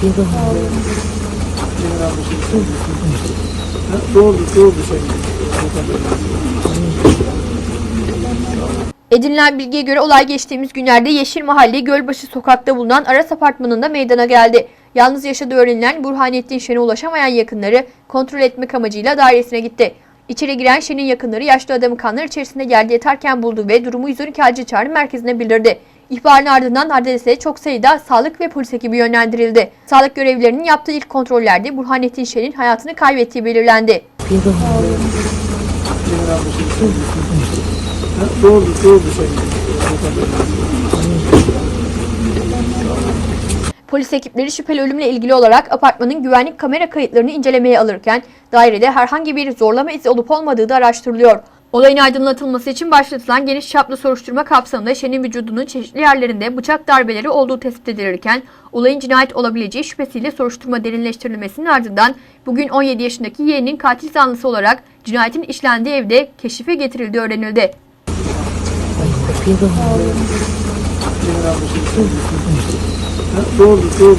Şey. Edinilen bilgiye göre olay geçtiğimiz günlerde Yeşil Mahalle Gölbaşı sokakta bulunan Aras Apartmanı'nda meydana geldi. Yalnız yaşadığı öğrenilen Burhanettin Şen'e ulaşamayan yakınları kontrol etmek amacıyla dairesine gitti. İçeri giren Şen'in yakınları yaşlı adamı kanlar içerisinde yerde yatarken buldu ve durumu 112 acil çağrı merkezine bildirdi. İhbarın ardından adrese çok sayıda sağlık ve polis ekibi yönlendirildi. Sağlık görevlilerinin yaptığı ilk kontrollerde Burhanettin Şen'in hayatını kaybettiği belirlendi. Polis ekipleri şüpheli ölümle ilgili olarak apartmanın güvenlik kamera kayıtlarını incelemeye alırken dairede herhangi bir zorlama izi olup olmadığı da araştırılıyor. Olayın aydınlatılması için başlatılan geniş çaplı soruşturma kapsamında Şen'in vücudunun çeşitli yerlerinde bıçak darbeleri olduğu tespit edilirken olayın cinayet olabileceği şüphesiyle soruşturma derinleştirilmesinin ardından bugün 17 yaşındaki yeğenin katil zanlısı olarak cinayetin işlendiği evde keşife getirildiği öğrenildi. Doğru, doğru.